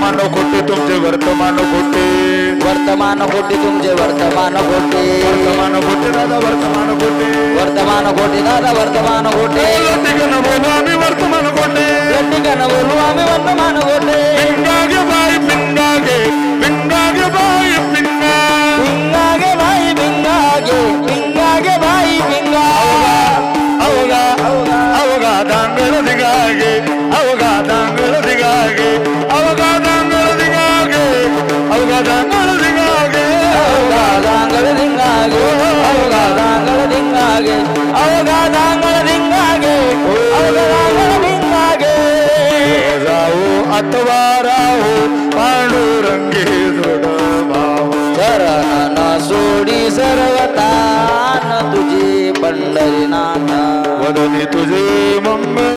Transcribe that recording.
वर्तमान खोटे तुमचे वर्तमान खोटे वर्तमान खोटे तुमचे वर्तमान खोटे वर्तमान खोटे दादा वर्तमान खोटे वर्तमान खोटे दादा वर्तमान खोटे ठिकाण बोलू आम्ही वर्तमान खोटे ठिकाण बोलू आम्ही वर्तमान खोटे पिंगागे बाई पिंगागे पिंगागे बाई पिंगा भिंगागे भाई भिंगागे भिंगागे भाई भिंगा अवगा अवगा दांगळ दिगागे अवगा दांगळ दिगागे ದಿಂಗಾಗೆ ಅವಗಾದಾಂಗಳ ದಿಂಗಾಗೆ ಅವಗಾದಾಂಗಳ ದಿಂಗಾಗೆ ರಾವು ಅಥವಾ ರಾವು ಪಾಂಡುರಂಗಿ ದೃಢ ಶರಣನ ಸೋಡಿ ಸರ್ವತಾನ ತುಜೆ ಪಂಡರಿನಾಥ ವದನಿ ತುಜೆ ಮಮ್ಮ